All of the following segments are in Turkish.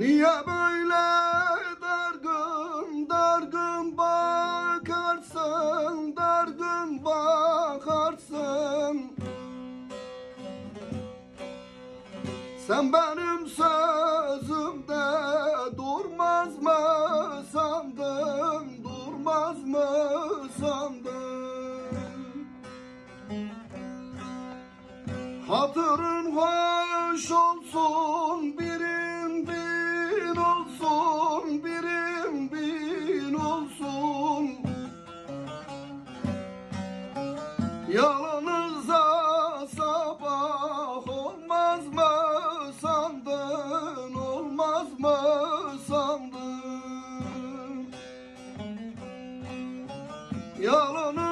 Niye böyle dargın dargın bakarsın dargın bakarsın Sen benim sözümde durmaz mı sandın durmaz mı sandın? Hatırın hoş olsun birim Yalnızca sabah olmaz mı? Sandın olmaz mı? Sandın. Yalnızca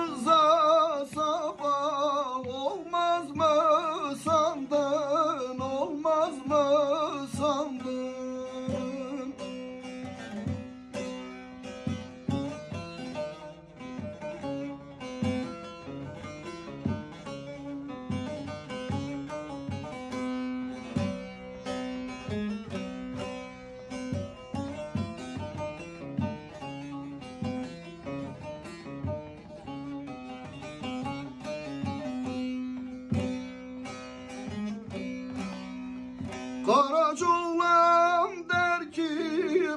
Karacoğlan der ki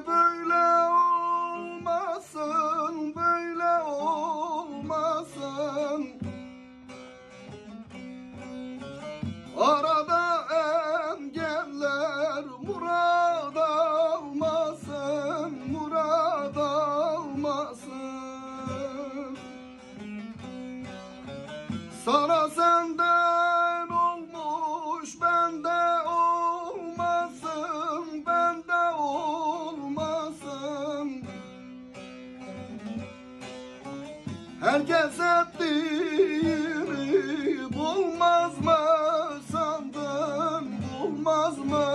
böyle olmasın, böyle olmasın. Arada engeller murad almasın, murad almasın. Sana senden Herkese bir bulmaz mı sandın Bulmaz mı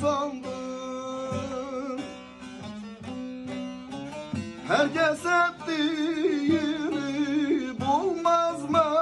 sandın? Herkese bir bulmaz mı